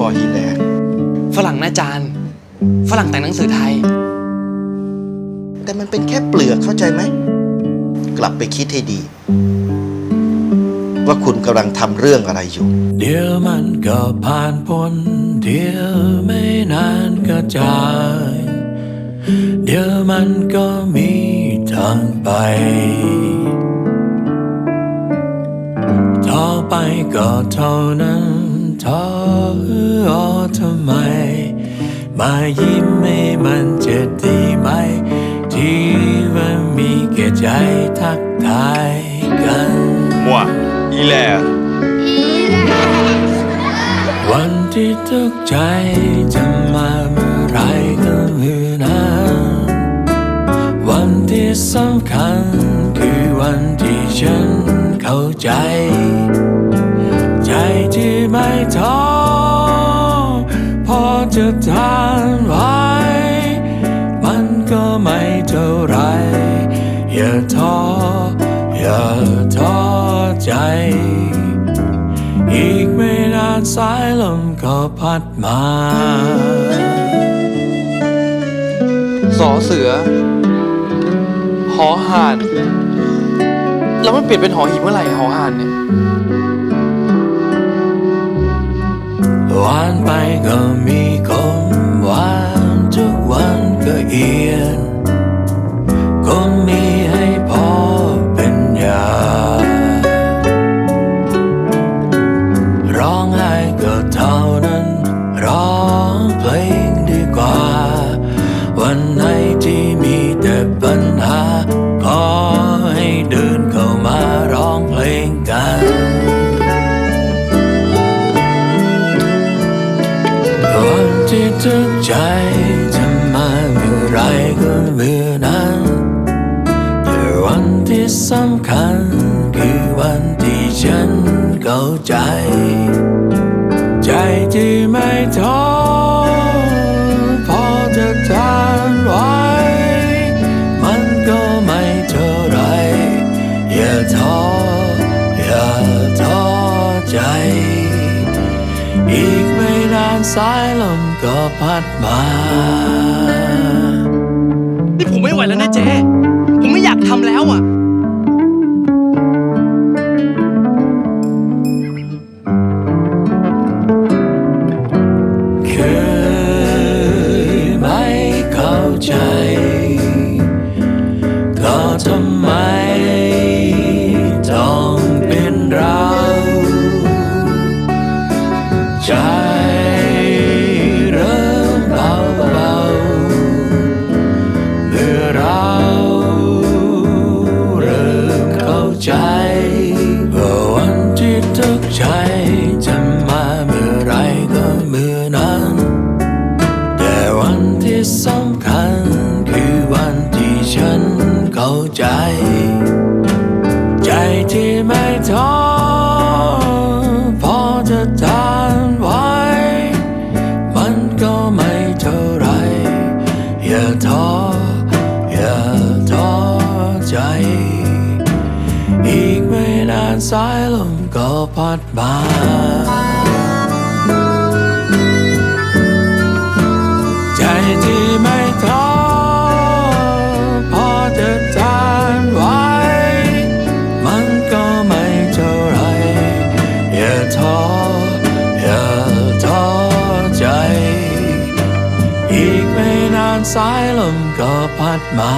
for he land ฝรั่งนะจานฝรั่งแต่งหนังสือไทย แต่มันเป็นแค่เปลือกเข้าใจไหม กลับไปคิดให้ดี ว่าคุณกำลังทำเรื่องอะไรอยู่ เดี๋ยวมันก็ผ่านพ้นเดี๋ยวไม่นานก็จางเดี๋ยวมันก็มีทางไปต่อไปก็เท่านั้น ท้อทำไม มายิ้มให้มันจะดีไหม ที่ว่ามีแก่ใจทักทายกัน Moi, Hilaire. วันที่ทุกข์ใจจะมาเมื่อไรก็มือนั้นวันที่สำคัญคือวันที่ฉันเข้าใจใจ จะทานไว้มันก็ไม่เท่าไร อย่าท้อ อย่าท้อใจ อีกไม่นานสายลมก็พัดมาสอเสือ หอหาน แล้วมันเปลี่ยนเป็นหอหีบเมื่อไหร่หอหานเนี่ย หวานไปก็มีคม ที่มีแต่ปัญหา ขอให้เดินเข้ามาร้องเพลงกันวันที่ทุกใจจะมาเมื่อไรก็เมื่อนั้นแต่วันที่สำคัญคือวันที่ฉันเข้าใจ ใจที่ไม่ท้อ อีกไม่นานสายลมก็พัดมา นี่ผมไม่ไหวแล้วนะเจ๊ ใจจะมาเมื่อไรก็เมื่อนั้น แต่วันที่สำคัญคือวันที่ฉันเข้าใจ ใจที่ไม่ท้อ สายลมก็พัดมาใจที่ไม่ท้อพอจะทานไว้ มันก็ไม่เท่าไรอย่าท้ออย่าท้อใจ อีกไม่นานสายลมก็พัดมา